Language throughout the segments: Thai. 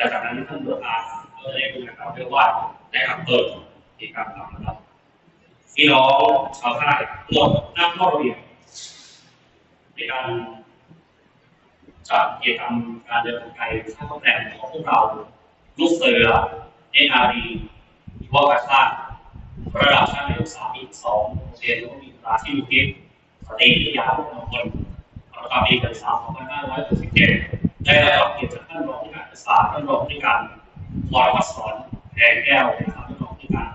แต่จากนั้นท่านประธานก็ได้คุยกับเรียกว่าได้ครับเปิดกิจกรรมเรานะครับพี่น้องชาวค่ายหมดนั่งข้าระเบียบในการจัดกิจกรรมการเดินทางไกลข้ามแดนของพวกเราลูกเสือเอ็นอาร์ดีวอกาชาติระดับชั้นอายุสามอีกสองเรียนรู้มีตราที่อยู่ที่สตรีที่ยาวของคนประกอบปีการศึกษา2567 ได้รับเกียรติจากท่านรองผู้การศึกษาท่านรองผู้การลอยวัดสอนแดงแก้วนะครับท่านรองผู้การ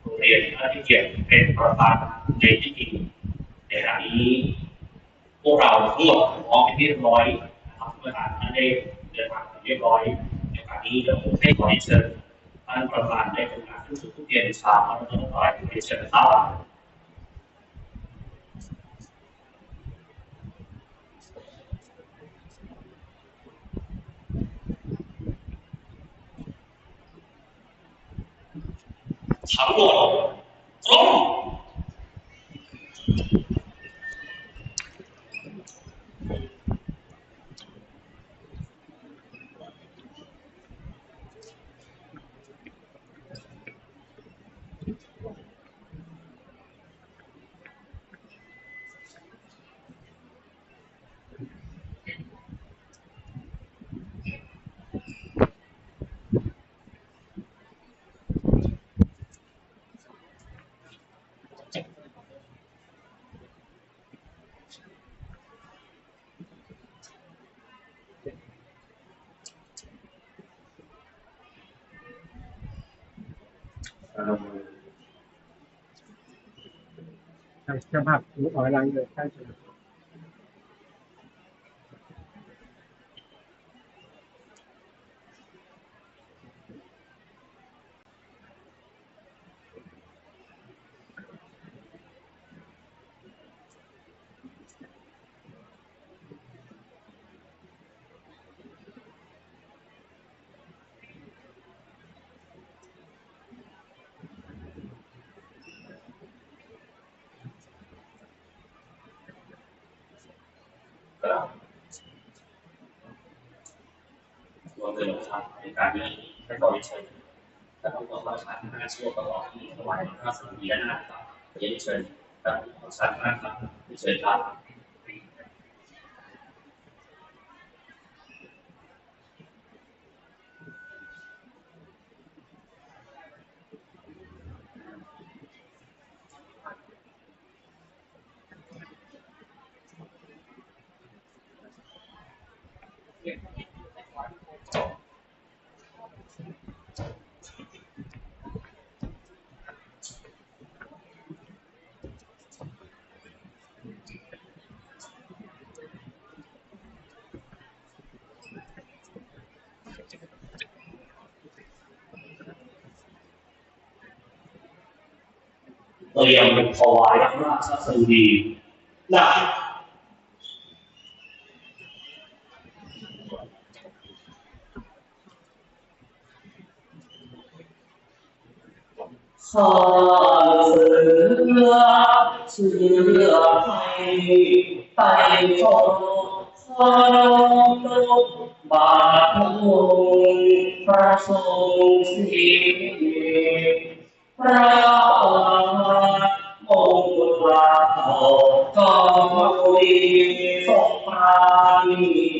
โรงเรียนท่านที่เกียรติเป็นประธานในพิธีในขณะนี้พวกเราทั้งหมดพร้อมเป็นที่เรียบร้อยนะครับเมื่อทางท่านได้เดินทางเรียบร้อยในครั้งนี้เดี๋ยวผมให้ขอเชิญท่านประธานได้ทำการขึ้นสู่ผู้เรียนสามแล้วก็ต้องต่อยเชิญครับ ทั้งหมดตรงเอ่อ ทางเจ้าภาพ ยชน์ครับในการที่ให้ก่อเชนแต่ต้องบอกว่าการที่ช่วยประกอดที่ถวายพระสมุนีนะครับเรียนเชิญแต่ขอสั่งนะครับเชิญครับ เตรียมถ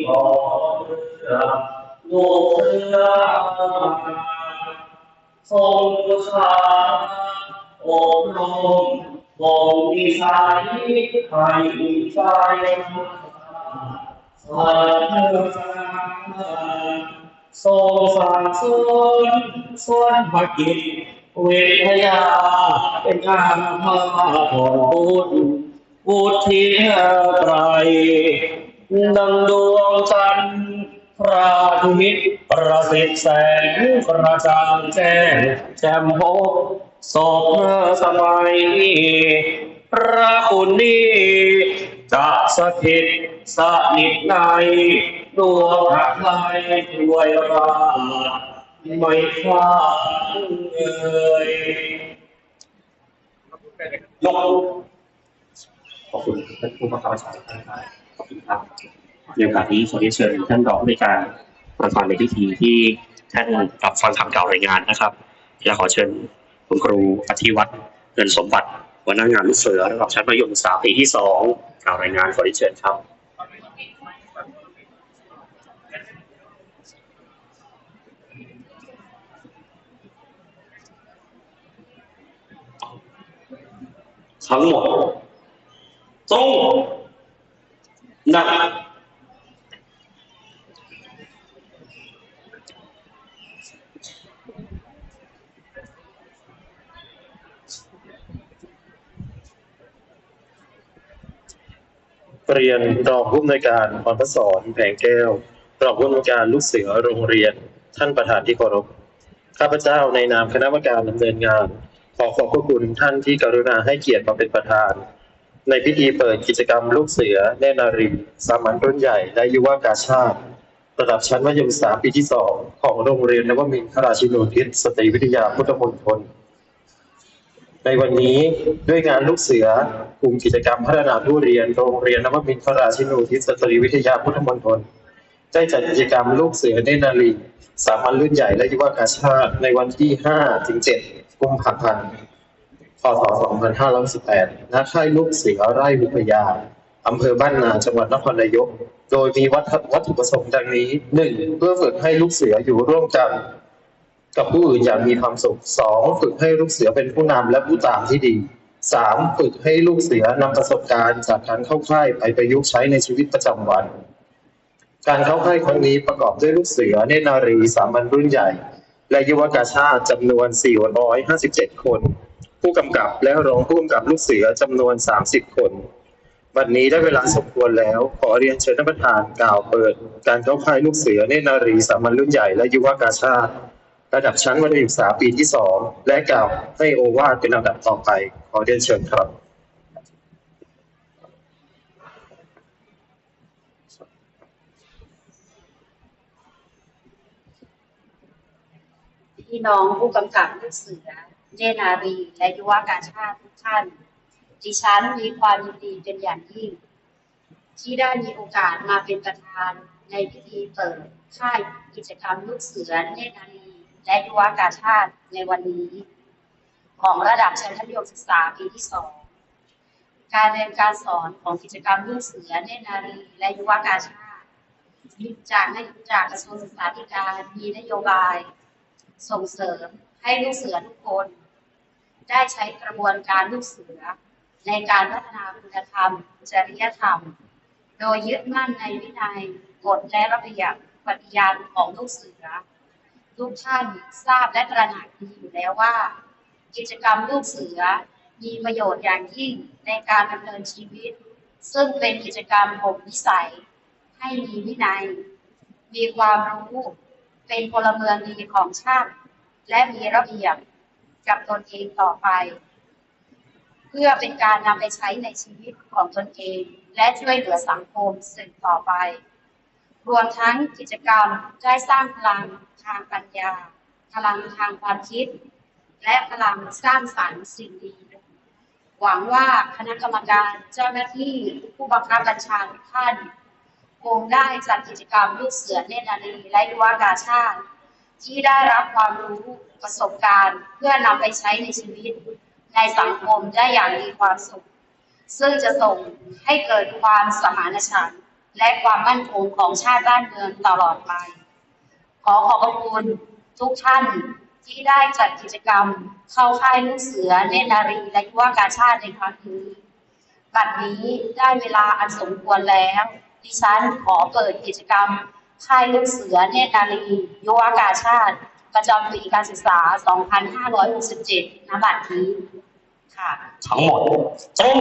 ณีบอกเรือโลกเรือทรงบูชาอบรมบ่งนิสัยให้ใจสานทรงสร้างสนส่วนภกิจเวทยา เป็นงานพาของบุญบุตรเที่ไตร ดังดวงจันทร์พระอาทิตย์ประสิทธิ์แสงกระจ่างแจ้งแจ่มโพศพสมัย พระคุณนี้ จะสถิตสนิทในดวงพระไทยด้วยราไม่ฟ้าเอ่ยยกขอบคุณท่านผู้ประกอบการท่านครับขอบ ครับในโอกาสนี้ขอเรียนเชิญท่านรองผู้ในการประธานในพิธีที่ท่านรับฟังคำกล่าวรายงานนะครับ และขอเชิญคุณครูอธิวัตรเงินสมบัติหัวหน้างานลูกเสือระดับชั้นมัธยมศึกษาปีที่สองกล่าวรายงานขอเรียนเชิญครับทั้งหมดต้อง หนักเรียนรองผู้อำนวยการพรพศรแผงแก้ว รองผู้อำนวยการลูกเสือโรงเรียน ท่านประธานที่เคารพ ข้าพเจ้าในนามคณะกรรมการดำเนินงาน ขอขอบพระคุณท่านที่กรุณาให้เกียรติมาเป็นประธาน ในพิธีเปิดกิจกรรมลูกเสือเนนารีสามัญรุ่นใหญ่และยุวกาชาติระดับชั้นมัธยมศึกษาปีที่สองของโรงเรียนนวมินทราชินูทิศสตรีวิทยาพุทธมณฑลในวันนี้ด้วยงานลูกเสือกลุ่มกิจกรรมพัฒนาผู้เรียนโรงเรียนนวมินทราชินูทิศสตรีวิทยาพุทธมณฑลได้จัดกิจกรรมลูกเสือเนนารีสามัญรุ่นใหญ่และยุวกาชาติในวันที่5ถึง7กุมภาพันธ์ ศ 2518ณค่ายลูกเสือไร่บุพยา อำเภอบ้านนา จังหวัดนครนายก โดยมีวัตถุวัตถุประสงค์ดังนี้ 1. เพื่อฝึกให้ลูกเสืออยู่ร่วมกัน กับผู้อื่นอย่างมีความสุขสองฝึกให้ลูกเสือเป็นผู้นำและผู้ตามที่ดีสามฝึกให้ลูกเสือนำประสบการณ์จากการเข้าค่ายไปประยุกต์ใช้ในชีวิตประจำวัน การเข้าค่ายครั้งนี้ประกอบด้วยลูกเสือเนตรนารีสามัญรุ่นใหญ่ และยุวกาชาติจำนวน 457 คน ผู้กำกับและรองผู้กำกับลูกเสือจำนวน 30 คนวันนี้ได้เวลาสมควรแล้ว ขอเรียนเชิญท่านประธานกล่าวเปิด การเข้าค่ายลูกเสือเนนารีสามัญรุ่นใหญ่และยุวกาชาติ ระดับชั้นมัธยมศึกษาปีที่สองและกล่าวให้โอวาทเป็นลำดับต่อไป ขอเรียนเชิญครับพี่น้องผู้กำกับลูกเสือ เนตรนารี และยุวกาชาติทุกท่าน ดิฉันมีความยินดีเป็นอย่างยิ่ง ที่ได้มีโอกาสมาเป็นประธานในพิธีเปิดค่ายกิจกรรมลูกเสือเนตรนารี และยุวกาชาติในวันนี้ ของระดับชั้นมัธยมศึกษาปีที่สองการเรียนการสอนของกิจกรรมลูกเสือเนตรนารี และยุวกาชาติจากนจากกระทรวงศึกษาธิการมีนโยบาย ส่งเสริมให้ลูกเสือทุกคน ได้ใช้กระบวนการลูกเสือ ในการพัฒนาคุณธรรม จริยธรรม โดยยึดมั่นในวินัยกฎและระเบียบปฏิญาณของลูกเสือ ทุกท่านทราบและตระหนักดีอยู่แล้วว่า กิจกรรมลูกเสือมีประโยชน์อย่างยิ่งในการดำเนินชีวิต ซึ่งเป็นกิจกรรมบ่มนิสัย ให้มีวินัย มีความรู้ เป็นพลเมืองดีของชาติ และมีระเบียบ กับตนเองต่อไป เพื่อเป็นการนำไปใช้ในชีวิตของตนเอง และช่วยเหลือสังคมสืบต่อไป รวมทั้งกิจกรรมได้สร้างพลังทางปัญญา พลังทางความคิด และพลังสร้างสรรค์สิ่งดี หวังว่าคณะกรรมการเจ้าหน้าที่ผู้บังคับบัญชาทุกท่านคงได้จัดกิจกรรมลูกเสือเนตรนารีและยุวกาชาติ ที่ได้รับความรู้ประสบการณ์ เพื่อนำไปใช้ในชีวิต ในสังคมได้อย่างมีความสุข ซึ่งจะส่งให้เกิดความสมานฉันท์และความมั่นคงของชาติบ้านเมืองตลอดไป ขอขอบพระคุณทุกท่านที่ได้จัดกิจกรรม เข้าค่ายลูกเสือเนตรนารีและยุวกาชาติในครั้งนี้บัดนี้ได้เวลาอันสมควรแล้ว ดิฉันขอเปิดกิจกรรม ค่ายลูกเสือเนตรนารียุวกาชาติ ประจำปีการศึกษา 2567ณบัดนี้ค่ะ ทั้งหมดตรง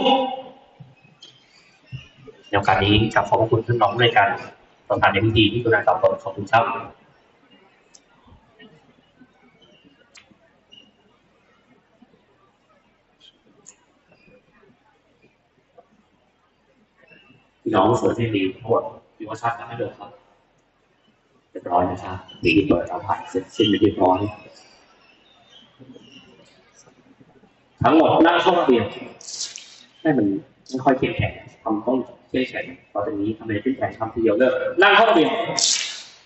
ในโอกาสนี้กับขอบคุณท่านรองผู้วยการประธานในพิธีที่กรุณากล่าวเปิดขอบคุณครับพี่น้องเสือที่ดีทั้งหมดมีวัชชาติไม่เดินครับ ร้อยนะครับมีที่เปิดเอาผ่านเสร็จสิ้นไปเรียบร้อย ทั้งหมดนั่งเข้าระเบียบให้มันไม่ค่อยเข้มแข็งทำต้องเข้มแข็งตอนนี้ทำไมเข้มแข็งทำทีเดียวเลิกนั่งเข้าระเบียบ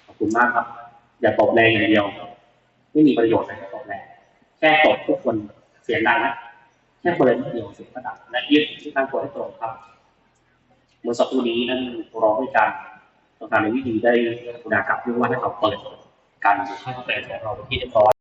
ขอบคุณมากครับ อย่าตบแรงอย่างเดียว ไม่มีประโยชน์อะไรกับตบแรงแค่ตบทุกคนเสียงดังนะแค่คนละนิดเดียวเสียงก็ดังและยืดที่ตั้งตัวให้ตรงครับเมื่อสักครู่นี้นั่นร้องด้วยการ ต้องการในวิธีได้กรุณากับเรื่องว่าให้เราเปิดการให้เขาเปิดของเราเป็นที่เรียบร้อย